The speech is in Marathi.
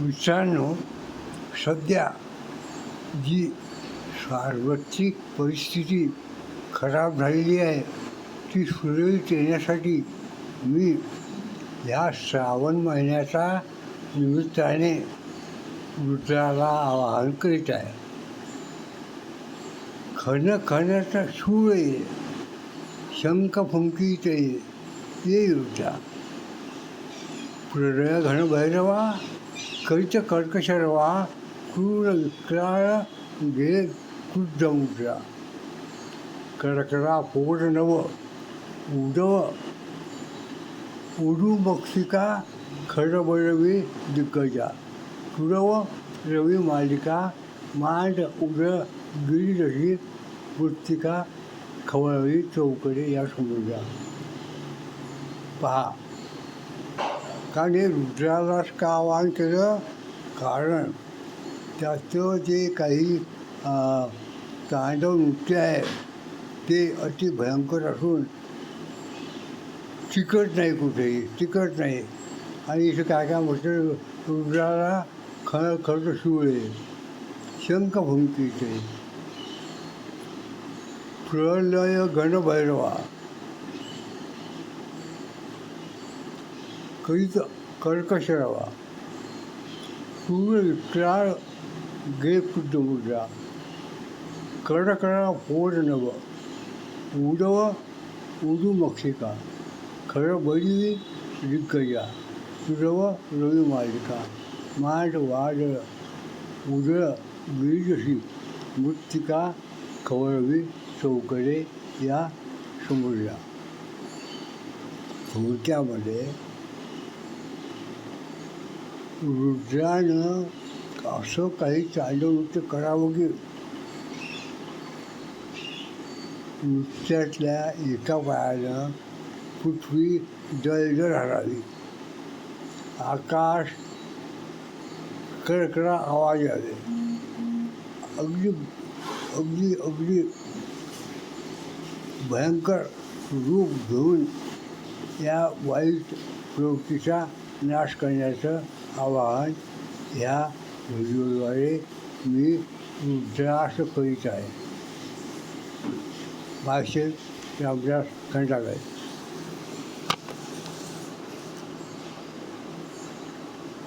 मित्रांनो सध्या जी सार्वत्रिक परिस्थिती खराब झालेली आहे ती सुरळीत येण्यासाठी मी या श्रावण महिन्याचा निमित्ताने वृद्धाला आवाहन करीत आहे. खन खनाचा सूळ येईल शंख फुंकीत येईल ये रुद्रा. हृदय घन भैरवा करित कर्कशरवा क्रूर विक्राळ गे क्रुद्ध मुद्रा कडकडा फोड नव उडव उडू मक्षिका खडबळवी दिग्गजा। तुडव रवी मालिका मांड उड गिरीदशी मृत्तिका खवळवी चौकडे या समुद्रा पहा। कारण हे रुद्रालाच का आवाहन केलं. कारण त्याचं जे काही तांडव नृत्य आहे ते अति भयंकर असून तिकट नाही कुठेही तिकट नाही. आणि इथं काय काय म्हटलं रुद्राला खर खरं शिवळे शंख भूमिकेचे प्रलय गणभैरवा. करीत कर्कशरावा पूर्ण विक्राळ गे खुद्द मुद्रा कडकडा फोड नव. उडव उडू मक्षिका. खरं बळी दिग्गजा तुडव रवी मालिका. मांड वाड उडळ बीजशी. मृत्तिका खवळवी चौकडे या समुद्रा थोडक्यामध्ये रुद्रानं असं काही चांडव नृत्य करावं की नृत्यातल्या एका पायानं पृथ्वी जळजळ हरावी. आकाश कडकडा आवाज आले अगदी अगदी अगदी भयंकर रूप घेऊन या वाईट प्रवृत्तीचा नाश करण्याचं आवाहन ह्या व्हिडिओद्वारे मी रुद्रास करीत आहे. भाषेत रामदास खंडागळे